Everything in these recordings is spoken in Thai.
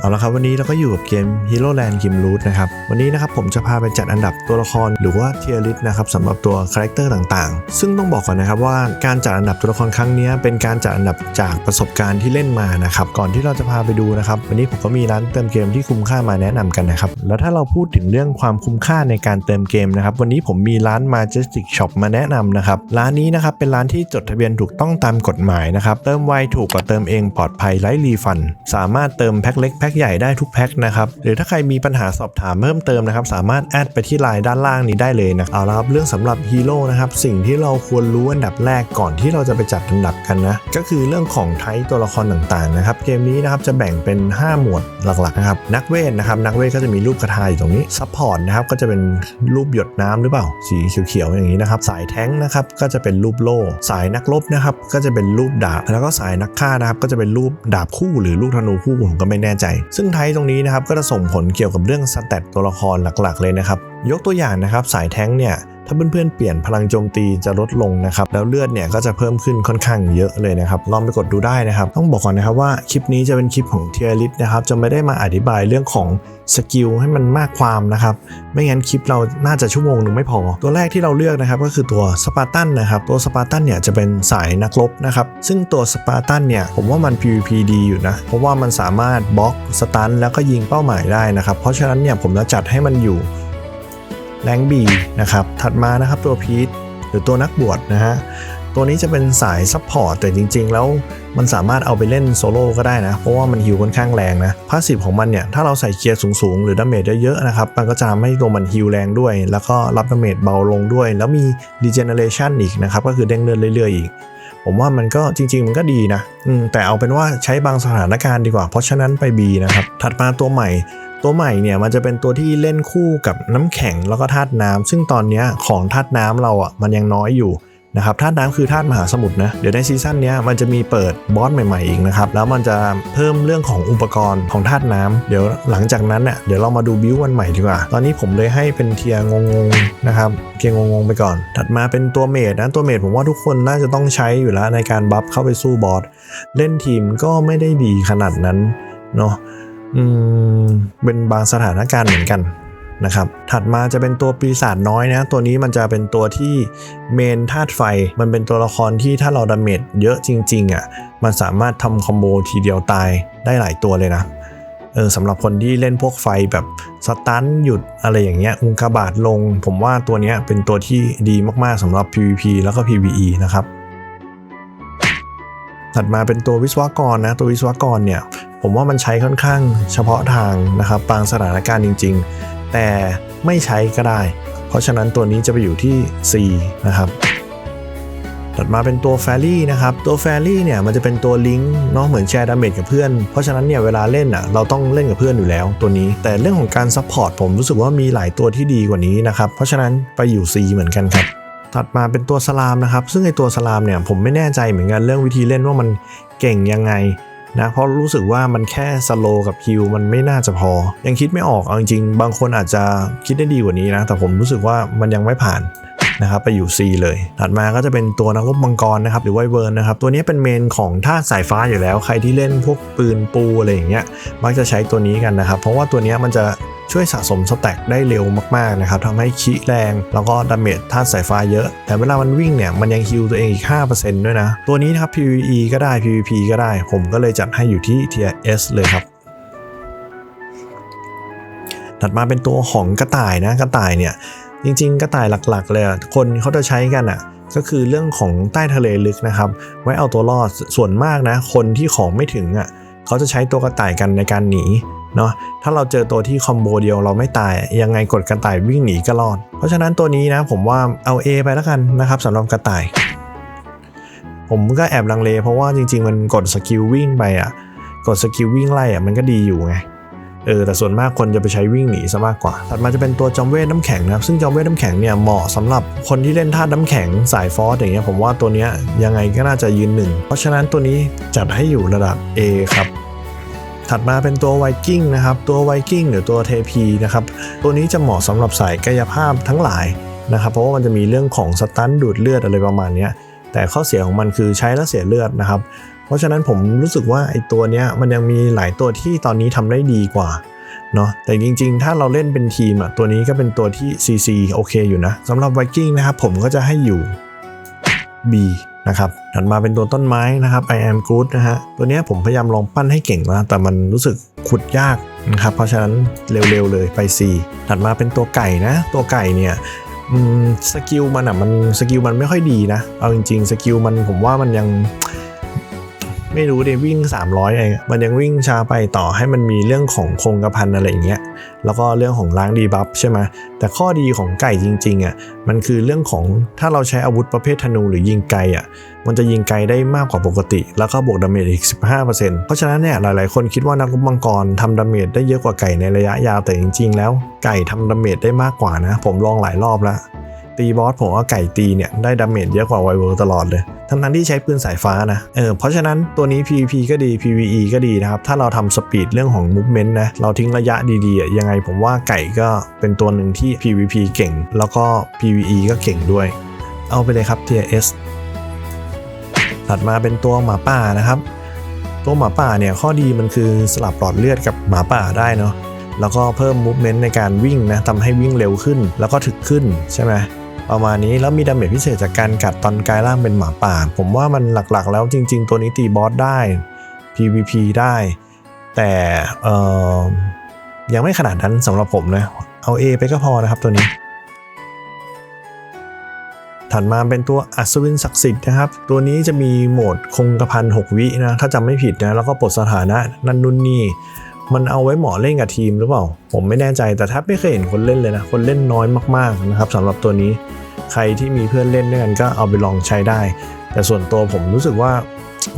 เอาละครับวันนี้เราก็อยู่กับเกม Hero Land Game Root นะครับวันนี้นะครับผมจะพาไปจัดอันดับตัวละครหรือว่าเทียริสนะครับสำหรับตัวคาแรคเตอร์ต่างๆ ซึ่งต้องบอกก่อนนะครับว่าการจัดอันดับตัวละครครั้งนี้เป็นการจัดอันดับจากประสบการณ์ที่เล่นมานะครับก่อนที่เราจะพาไปดูนะครับวันนี้ผมก็มีร้านเติมเกมที่คุ้มค่ามาแนะนำกันนะครับแล้วถ้าเราพูดถึงเรื่องความคุ้มค่าในการเติมเกมนะครับวันนี้ผมมีร้าน Majestic Shop มาแนะนำนะครับร้านนี้นะครับเป็นร้านที่จดทะเบียนถูกต้องตามกฎหมายนะครับเติมไวถูกกว่าเติมเองปลอดภัยไร้รีฟันสามารถเติมแพ็คเล็กแพ็คใหญ่ได้ทุกแพ็คนะครับหรือถ้าใครมีปัญหาสอบถามเพิ่มเติมนะครับสามารถแอดไปที่ไลน์ด้านล่างนี้ได้เลยนะเอาละครับเรื่องสำหรับฮีโร่นะครับสิ่งที่เราควรรู้อันดับแรกก่อนที่เราจะไปจัดอันดับกันนะก็คือเรื่องของไทป์ตัวละครต่างๆนะครับเกมนี้นะครับจะแบ่งเป็น 5 หมวดหลักๆนะครับนักเวทนะครับนักเวทก็จะมีรูปกระทาอยู่ตรงนี้ซัพพอร์ตนะครับก็จะเป็นรูปหยดน้ำหรือเปล่าสีเขียวๆอย่างนี้นะครับสายแท้งนะครับก็จะเป็นรูปโล่สายนักรบนะครับก็จะเป็นรูปดาบแล้วก็สายนักฆ่านะครับก็จะเป็นรูปดาบคู่หรือลูกธนูคู่ผมก็ไม่แน่ใจซึ่งไทป์ตรงนี้นะครับก็จะส่งผลเกี่ยวกับเรื่องสเตตตัวละครหลักๆ เลยนะครับยกตัวอย่างนะครับสายแท้งเนี่ยถ้าเพื่อนๆเปลี่ยนพลังโจมตีจะลดลงนะครับแล้วเลือดเนี่ยก็จะเพิ่มขึ้นค่อนข้างเยอะเลยนะครับลองไปกดดูได้นะครับ ต้องบอกก่อนนะครับว่าคลิปนี้จะเป็นคลิปของเทียริสนะครับจะไม่ได้มาอธิบายเรื่องของสกิลให้มันมากความนะครับไม่งั้นคลิปเราน่าจะชั่วโมงหนึ่งไม่พอ ตัวแรกที่เราเลือกนะครับก็คือตัวสปาร์ตันนะครับตัวสปาร์ตันเนี่ยจะเป็นสายนักรบนะครับซึ่งตัวสปาร์ตันเนี่ยผมว่ามัน PVP ดีอยู่นะเพราะว่ามันสามารถบล็อกสตันแล้วก็ยิงเป้าหมายได้นะครับเพราะฉะนั้นเนี่ยผมจะจัดให้มันอยู่ แรงบีนะครับ ถัดมานะครับตัวพีทหรือตัวนักบวชนะฮะ ตัวนี้จะเป็นสายซัพพอร์ตแต่จริง ๆ แล้วมันสามารถเอาไปเล่นโซโล่ก็ได้นะ เพราะว่ามันฮิวค่อนข้างแรงนะพาสซีฟของมันเนี่ย ถ้าเราใส่เกียร์สูง ๆ หรือดาเมจเยอะ ๆ นะครับ มันก็จะทำให้ตัวมันฮิวแรงด้วย แล้วก็รับดาเมจเบาลงด้วย แล้วมี regeneration อีกนะครับ ก็คือเด้งเลือดเรื่อย ๆ อีกผมว่ามันก็จริง ๆ มันก็ดีนะแต่เอาเป็นว่าใช้บางสถานการณ์ดีกว่า เพราะฉะนั้นไป B นะครับ ถัดมาตัวใหม่ ตัวใหม่เนี่ยมันจะเป็นตัวที่เล่นคู่กับน้ำแข็งแล้วก็ธาตุน้ำซึ่งตอนนี้ของธาตุน้ำเราอะมันยังน้อยอยู่นะครับธาตุน้ำคือธาตุมหาสมุทรนะเดี๋ยวในซีซั่นนี้มันจะมีเปิดบอสใหม่ๆอีกนะครับแล้วมันจะเพิ่มเรื่องของอุปกรณ์ของธาตุน้ำเดี๋ยวหลังจากนั้นเน่ยเดี๋ยวเรามาดูบิววันใหม่ดีกว่า ตอนนี้ผมเลยให้เป็นเทียร์งงนะครับเทียร์งงไปก่อน ถัดมาเป็นตัวเมดนะตัวเมดผมว่าทุกคนน่าจะต้องใช้อยู่แล้วในการบัฟเข้าไปสู้บอสเล่นทีมก็ไม่ได้ดีขนาดนั้นเนาะ อืมเป็นบางสถานการณ์เหมือนกันนะครับ ถัดมาจะเป็นตัวปีศาจน้อยนะ ตัวนี้มันจะเป็นตัวที่เมนธาตุไฟ มันเป็นตัวละครที่ถ้าเราดาเมจเยอะจริงๆอะ่ะ มันสามารถทำคอมโบทีเดียวตายได้หลายตัวเลยนะ เออสำหรับคนที่เล่นพวกไฟแบบสตันหยุดอะไรอย่างเงี้ยอุงกาบาตลง ผมว่าตัวนี้เป็นตัวที่ดีมากๆสำหรับ PVP แล้วก็ PVE นะครับ ถัดมาเป็นตัววิศวกรนะ ตัววิศวกรเนี่ย ผมว่ามันใช้ค่อนข้างเฉพาะทางนะครับบางสถานการณ์จริง ๆ แต่ไม่ใช้ก็ได้ เพราะฉะนั้นตัวนี้จะไปอยู่ที่ C นะครับถัดมาเป็นตัวแฟรี่นะครับ ตัวแฟรี่เนี่ยมันจะเป็นตัวลิงก์เนาะเหมือนแชร์ดาเมจกับเพื่อน เพราะฉะนั้นเนี่ยเวลาเล่นอะเราต้องเล่นกับเพื่อนอยู่แล้วตัวนี้ แต่เรื่องของการซัพพอร์ตผมรู้สึกว่ามีหลายตัวที่ดีกว่านี้นะครับ เพราะฉะนั้นไปอยู่ C เหมือนกันครับถัดมาเป็นตัวสลามนะครับ ซึ่งไอตัวสลามเนี่ยผมไม่แน่ใจเหมือนกันเรื่องวิธีเล่นว่ามันเก่งยังไง นะเพราะรู้สึกว่ามันแค่สโลกับคิวมันไม่น่าจะพอ ยังคิดไม่ออกเอาจริงๆบางคนอาจจะคิดได้ดีกว่านี้นะ แต่ผมรู้สึกว่ามันยังไม่ผ่าน นะครับไปอยู่ C เลย ถัดมาก็จะเป็นตัวนักรบมังกรนะครับหรือไวเวิร์นนะครับตัวนี้เป็นเมนของธาสายฟ้าอยู่แล้ว ใครที่เล่นพวกปืนปูอะไรอย่างเงี้ยมักจะใช้ตัวนี้กันนะครับเพราะว่าตัวนี้มันจะช่วยสะสมสแต็กได้เร็วมากๆนะครับทำให้คิแรง แล้วก็ดาเมจธาตุสายฟ้าเยอะ แต่เวลามันวิ่งเนี่ย มันยังฮิลตัวเองอีก 5%ด้วยนะ ตัวนี้นะครับ PVE ก็ได้ PVP ก็ได้ ผมก็เลยจัดให้อยู่ที่ Tier S เลยครับถัดมาเป็นตัวของกระต่ายนะกระต่ายเนี่ย จริง ๆ กระต่ายหลักๆ เลยคนเขาจะใช้กันอะก็คือเรื่องของใต้ทะเลลึกนะครับ ไว้เอาตัวรอดส่วนมากนะ คนที่ของไม่ถึงอะเขาจะใช้ตัวกระต่ายกันในการหนีเนาะถ้าเราเจอตัวที่คอมโบเดียวเราไม่ตาย ยังไงกดกระต่ายวิ่งหนีก็รอด เพราะฉะนั้นตัวนี้นะผมว่าเอา A ไปแล้วกันนะครับสำหรับกระต่าย ผมก็แอบลังเลเพราะว่าจริง ๆ มันกดสกิลวิ่งไปอะกดสกิลวิ่งไล่อะมันก็ดีอยู่ไง เออแต่ส่วนมากคนจะไปใช้วิ่งหนีซะมากกว่า ถัดมาจะเป็นตัวจอมเวทน้ำแข็งนะครับซึ่งจอมเวทน้ำแข็งเนี่ยเหมาะสำหรับคนที่เล่นธาตุน้ำแข็งสายฟอสอย่างเงี้ยผมว่าตัวเนี้ยยังไงก็น่าจะยืนหนึ่งเพราะฉะนั้นตัวนี้จัดให้อยู่ระดับ A ครับถัดมาเป็นตัวไวกิ้งนะครับ ตัวไวกิ้งหรือตัวเทพีนะครับ ตัวนี้จะเหมาะสำหรับสายกายภาพทั้งหลายนะครับ เพราะว่ามันจะมีเรื่องของสตันดูดเลือดอะไรประมาณเนี้ย แต่ข้อเสียของมันคือใช้แล้วเสียเลือดนะครับ เพราะฉะนั้นผมรู้สึกว่าไอ้ตัวเนี้ยมันยังมีหลายตัวที่ตอนนี้ทำได้ดีกว่าเนาะแต่จริงๆ ถ้าเราเล่นเป็นทีมอะตัวนี้ก็เป็นตัวที่ CC โอเคอยู่นะสำหรับไวกิ้งนะครับผมก็จะให้อยู่ B นะครับถัดมาเป็นตัวต้นไม้นะครับ I am good นะฮะตัวเนี้ยผมพยายามลองปั้นให้เก่งนะแต่มันรู้สึกขุดยากนะครับเพราะฉะนั้นเร็วๆเลยไป C ถัดมาเป็นตัวไก่นะ ตัวไก่เนี่ย สกิลมันอะมันสกิลมันไม่ค่อยดีนะ เอาจริงๆสกิลมันผมว่ามันยัง ไม่รู้ดิวิ่ง 300องอะมันยังวิ่งช้าไปต่อให้มันมีเรื่องของคงกระพันอะไรอย่างเงี้ยแล้วก็เรื่องของล้างดีบัฟใช่ไหมแต่ข้อดีของไก่จริงๆอะมันคือเรื่องของถ้าเราใช้อาวุธประเภทธนูหรือยิงไกลอะมันจะยิงไกลได้มากกว่าปกติ แล้วก็บวกดาเมจอีก 15%เพราะฉะนั้นเนี่ยหลายๆ คนคิดว่านักรบมังกรทำดาเมจได้เยอะกว่าไก่ในระยะยาวแต่จริง ๆ แล้วไก่ทำดาเมจได้มากกว่านะ ผมลองหลายรอบแล้ว ตีบอสผมว่าไก่ตีเนี่ยได้ดาเมจเยอะกว่าไวเวอร์ตลอดเลยทั้งนั้นที่ใช้ปืนสายฟ้านะเออเพราะฉะนั้นตัวนี้ PVP ก็ดี PVE ก็ดีนะครับ ถ้าเราทำสปีดเรื่องของ movement นะเราทิ้งระยะดีๆ ยังไงผมว่าไก่ก็เป็นตัวหนึ่งที่ PVP เก่ง แล้วก็ PVE ก็เก่งด้วย เอาไปเลยครับ Tier S ถัดมาเป็นตัวหมาป่านะครับตัวหมาป่าเนี่ยข้อดีมันคือสลับหลอดเลือดกับหมาป่าได้เนาะแล้วก็เพิ่ม movement ในการวิ่งนะทำให้วิ่งเร็วขึ้น แล้วก็ถึกขึ้นใช่ไหม ประมาณนี้แล้วมีดาเมจพิเศษจากการกัดตอนกลายร่างเป็นหมาป่า ผมว่ามันหลักๆ แล้วจริง ๆ ตัวนี้ตีบอสได้ PVP ได้ แต่เอ่อยังไม่ขนาดนั้นสำหรับผมนะ เอา A ไปก็พอนะครับตัวนี้ ถัดมาเป็นตัวอัศวินศักดิ์สิทธิ์นะครับ ตัวนี้จะมีโหมดคงกระพัน 6 วินะ ถ้าจำไม่ผิดนะ แล้วก็ปลดสถานะนั่นนู่นนี่ มันเอาไว้เหมาะเล่นกับทีมหรือเปล่า ผมไม่แน่ใจแต่ถ้าไม่เคยเห็นคนเล่นเลยนะ คนเล่นน้อยมากๆนะครับสำหรับตัวนี้ใครที่มีเพื่อนเล่นด้วยกันก็เอาไปลองใช้ได้ แต่ส่วนตัวผมรู้สึกว่า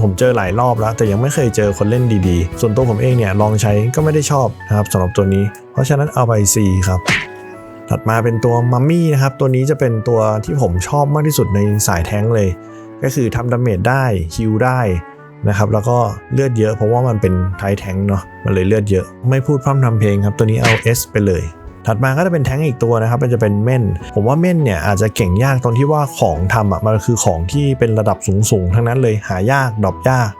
ผมเจอหลายรอบแล้ว แต่ยังไม่เคยเจอคนเล่นดีๆ ส่วนตัวผมเองเนี่ยลองใช้ก็ไม่ได้ชอบนะครับสำหรับตัวนี้ เพราะฉะนั้นเอาไป C ครับถัดมาเป็นตัวมัมมี่นะครับ ตัวนี้จะเป็นตัวที่ผมชอบมากที่สุดในสายแท้งเลย ก็คือทำดาเมจได้ฮิลได้ นะครับแล้วก็เลือดเยอะเพราะว่ามันเป็นไทแท้งเนาะมันเลยเลือดเยอะ ไม่พูดพร่ำทำเพลงครับตัวนี้เอา S ไปเลย ถัดมาก็จะเป็นแท้งอีกตัวนะครับมันจะเป็นเม่น ผมว่าเม่นเนี่ยอาจจะเก่งยากตรงที่ว่าของทำอะมันคือของที่เป็นระดับสูงๆทั้งนั้นเลยหายากดรอปยาก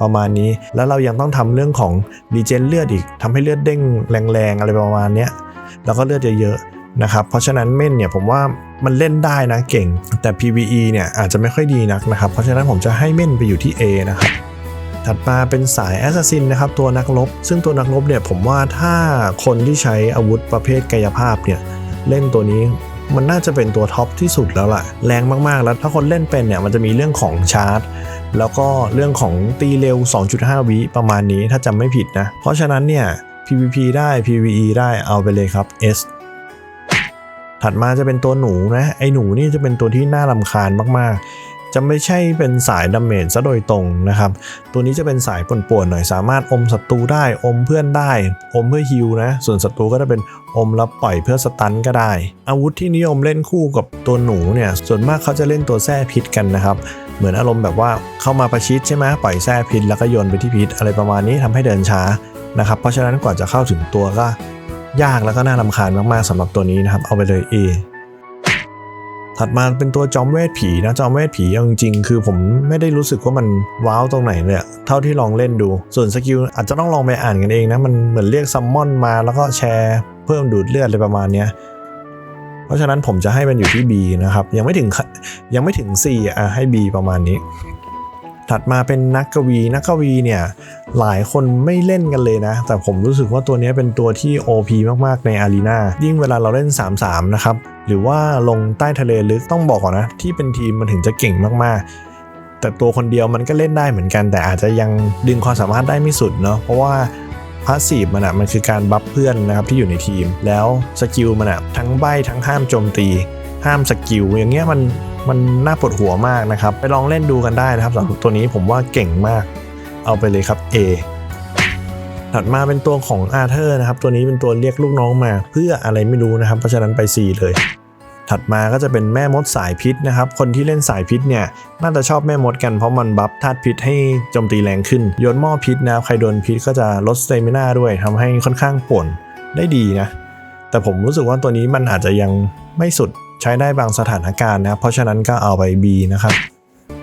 ประมาณนี้ แล้วเรายังต้องทำเรื่องของดีเจนเลือดอีกทำให้เลือดเด้งแรงๆอะไรประมาณนี้แล้วก็เลือดเยอะๆนะครับ เพราะฉะนั้นเม่นเนี่ยผมว่ามันเล่นได้นะเก่ง แต่ PVE เนี่ยอาจจะไม่ค่อยดีนักนะครับ เพราะฉะนั้นผมจะให้เม่นไปอยู่ที่ A นะครับ ถัดมาเป็นสายแอสซัสซินนะครับตัวนักรบ ซึ่งตัวนักรบเนี่ยผมว่าถ้าคนที่ใช้อาวุธประเภทกายภาพเนี่ยเล่นตัวนี้มันน่าจะเป็นตัวท็อปที่สุดแล้วล่ะ แรงมากๆ แล้วถ้าคนเล่นเป็นเนี่ยมันจะมีเรื่องของชาร์จ แล้วก็เรื่องของตีเร็ว 2.5 วิประมาณนี้ถ้าจำไม่ผิดนะ เพราะฉะนั้นเนี่ย PVP ได้ PVE ได้เอาไปเลยครับ S ถัดมาจะเป็นตัวหนูนะ ไอหนูนี่จะเป็นตัวที่น่ารำคาญมากๆ จะไม่ใช่เป็นสายดาเมจซะโดยตรงนะครับ ตัวนี้จะเป็นสายป่วนๆหน่อยสามารถอมศัตรูได้อมเพื่อนได้ อมเพื่อฮิลนะ ส่วนศัตรูก็จะเป็นอมแล้วปล่อยเพื่อสตันก็ได้ อาวุธที่นิยมเล่นคู่กับตัวหนูเนี่ยส่วนมากเขาจะเล่นตัวแส้พิษกันนะครับ เหมือนอารมณ์แบบว่าเข้ามาประชิดใช่ไหมปล่อยแส้พิษแล้วก็โยนไปที่พิษอะไรประมาณนี้ทำให้เดินช้านะครับเพราะฉะนั้นกว่าจะเข้าถึงตัวก็ยากแล้วก็น่ารำคาญมากๆสำหรับตัวนี้นะครับเอาไปเลย A ถัดมาเป็นตัวจอมเวทผีนะจอมเวทผีเอาจริงๆ คือผมไม่ได้รู้สึกว่ามันว้าวตรงไหนเลยเท่าที่ลองเล่นดู ส่วนสกิลอาจจะต้องลองไปอ่านกันเองนะ มันเหมือนเรียกซัมมอนมาแล้วก็แชร์เพิ่มดูดเลือดอะไรประมาณเนี้ยเพราะฉะนั้นผมจะให้มันอยู่ที่ B นะครับ ยังไม่ถึงยังไม่ถึง C อะให้ B ประมาณนี้ ถัดมาเป็นนักกวี นักกวีเนี่ยหลายคนไม่เล่นกันเลยนะ แต่ผมรู้สึกว่าตัวนี้เป็นตัวที่ OP มากๆ ในอารีนายิ่งเวลาเราเล่น 3-3 นะครับ หรือว่าลงใต้ทะเลลึกต้องบอกก่อนนะ ที่เป็นทีมมันถึงจะเก่งมากๆ แต่ตัวคนเดียวมันก็เล่นได้เหมือนกัน แต่อาจจะยังดึงความสามารถได้ไม่สุดเนาะเพราะว่าพาสซีฟมันอะมันคือการบัฟเพื่อนนะครับที่อยู่ในทีม แล้วสกิลมันอะทั้งใบทั้งห้ามโจมตี ห้ามสกิลอย่างเงี้ยมัน มันน่าปวดหัวมากนะครับ ไปลองเล่นดูกันได้นะครับสำหรับตัวนี้ผมว่าเก่งมาก เอาไปเลยครับ A ถัดมาเป็นตัวของอาเธอร์นะครับ ตัวนี้เป็นตัวเรียกลูกน้องมาเพื่ออะไรไม่รู้นะครับ เพราะฉะนั้นไป C เลย ถัดมาก็จะเป็นแม่มดสายพิษนะครับ คนที่เล่นสายพิษเนี่ยน่าจะชอบแม่มดกันเพราะมันบัฟธาตุพิษให้โจมตีแรงขึ้นโยนหม้อพิษนะครับใครโดนพิษก็จะลดสเตมินาด้วยทำให้ค่อนข้างป่วนได้ดีนะแต่ผมรู้สึกว่าตัวนี้มันอาจจะยังไม่สุด ใช้ได้บางสถานการณ์นะครับ เพราะฉะนั้นก็เอาไป B นะครับ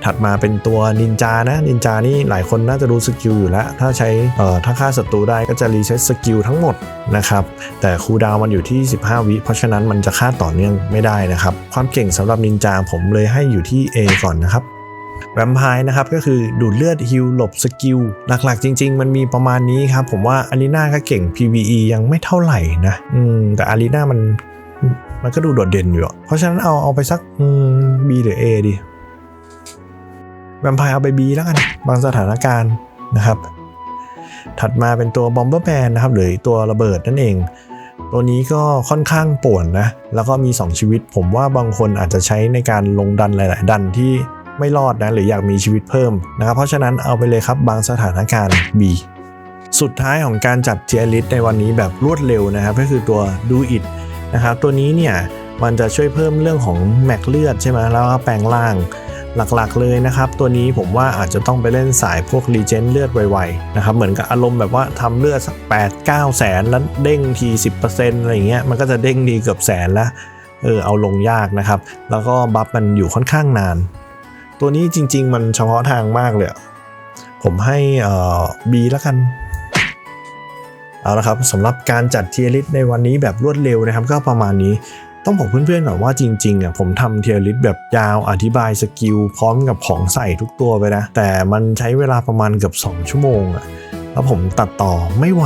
ถัดมาเป็นตัวนินจานะนินจานี่หลายคนน่าจะรู้สกิลอยู่แล้ว ถ้าใช้เอ่อถ้าฆ่าศัตรูได้ก็จะรีเซ็ตสกิลทั้งหมดนะครับ แต่คูดาวมันอยู่ที่ 15 วิ เพราะฉะนั้นมันจะฆ่าต่อเนื่องไม่ได้นะครับ ความเก่งสำหรับนินจาผมเลยให้อยู่ที่ A ก่อนนะครับแวมไพร์นะครับก็คือดูดเลือดฮิลหลบสกิลหลักๆ จริง ๆ มันมีประมาณนี้ครับ ผมว่าอารีนาก็เก่ง PVE ยังไม่เท่าไหร่นะ อืมแต่อารีนามัน มันก็ดูโดดเด่นอยู่เพราะฉะนั้นเอาเอาไปสักอืม B หรือ A ดีแวมไพร์เอาไป B แล้วกัน บางสถานการณ์นะครับ ถัดมาเป็นตัวบอมเบอร์แมนนะครับ หรือตัวระเบิดนั่นเอง ตัวนี้ก็ค่อนข้างป่วนนะ แล้วก็มี 2 ชีวิต ผมว่าบางคนอาจจะใช้ในการลงดันหลาย ๆ ดันที่ไม่รอดนะ หรืออยากมีชีวิตเพิ่มนะครับ เพราะฉะนั้นเอาไปเลยครับบางสถานการณ์ B สุดท้ายของการจัดเทียริสในวันนี้แบบรวดเร็วนะครับ ก็คือตัวดูอิด นะครับตัวนี้เนี่ยมันจะช่วยเพิ่มเรื่องของแมกเลือดใช่ไหมแล้วก็แปลงร่างหลักๆเลยนะครับ ตัวนี้ผมว่าอาจจะต้องไปเล่นสายพวกรีเจนเลือดไวๆนะครับเหมือนกับอารมณ์แบบว่าทำเลือดสัก 8 9 แสนแล้วเด้งที 10%อะไรอย่างเงี้ยมันก็จะเด้งดีเกือบแสนแล้วเออเอาลงยากนะครับ แล้วก็บัฟมันอยู่ค่อนข้างนาน ตัวนี้จริง ๆ มันเฉพาะทางมากเลย ผมให้เอ่อ B แล้วกัน เอาละครับสำหรับการจัดเทียริสในวันนี้แบบรวดเร็วนะครับ ก็ประมาณนี้ต้องบอกเพื่อนๆก่อนว่าจริงๆอะผมทำเทียริสแบบยาวอธิบายสกิลพร้อมกับของใส่ทุกตัวไปนะ แต่มันใช้เวลาประมาณเกือบ2 ชั่วโมงอะแล้วผมตัดต่อไม่ไหว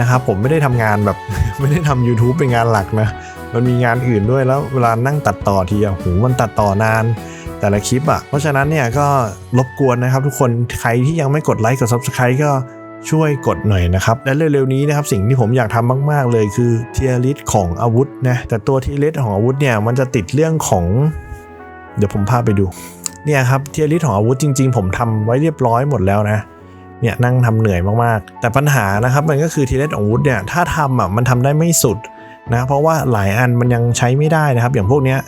นะครับผมไม่ได้ทำงานแบบ ไม่ได้ทำ YouTube เป็นงานหลักนะมันมีงานอื่นด้วยแล้วเวลานั่งตัดต่อทีอะโหมันตัดต่อนานแต่ละคลิปอะ เพราะฉะนั้นเนี่ยก็รบกวนนะครับทุกคน ใครที่ยังไม่กดไลค์กด Subscribe ก็ ช่วยกดหน่อยนะครับ และเร็วๆนี้นะครับสิ่งที่ผมอยากทำมาก ๆ เลยคือเทียริสของอาวุธนะแต่ตัวเทียริสของอาวุธเนี่ยมันจะติดเรื่องของ เดี๋ยวผมพาไปดูเนี่ยครับเทียริสของอาวุธจริง ๆ ผมทำไว้เรียบร้อยหมดแล้วนะเนี่ยนั่งทำเหนื่อยมากๆ แต่ปัญหานะครับมันก็คือเทียริสของอาวุธเนี่ยถ้าทำอะมันทำได้ไม่สุดนะเพราะว่าหลายอันมันยังใช้ไม่ได้นะครับ อย่างพวกเนี้ย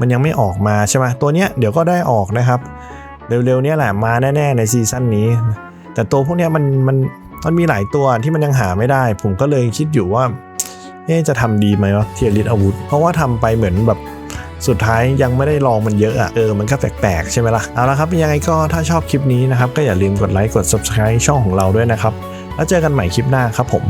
มันยังไม่ออกมาใช่ไหมตัวเนี้ยเดี๋ยวก็ได้ออกนะครับ เร็วๆเนี้ยแหละมาแน่ๆในซีซั่นนี้ แต่ตัวพวกนี้มันมันมันมีหลายตัวที่มันยังหาไม่ได้ ผมก็เลยคิดอยู่ว่าเอ๊จะทำดีไหมวะเทียริสอาวุธ เพราะว่าทำไปเหมือนแบบสุดท้ายยังไม่ได้ลองมันเยอะอะเออมันก็แปลกๆ ใช่ไหมล่ะ เอาละครับ ยังไงก็ถ้าชอบคลิปนี้นะครับ ก็อย่าลืมกดไลค์กด subscribe ช่องของเราด้วยนะครับ แล้วเจอกันใหม่คลิปหน้าครับผม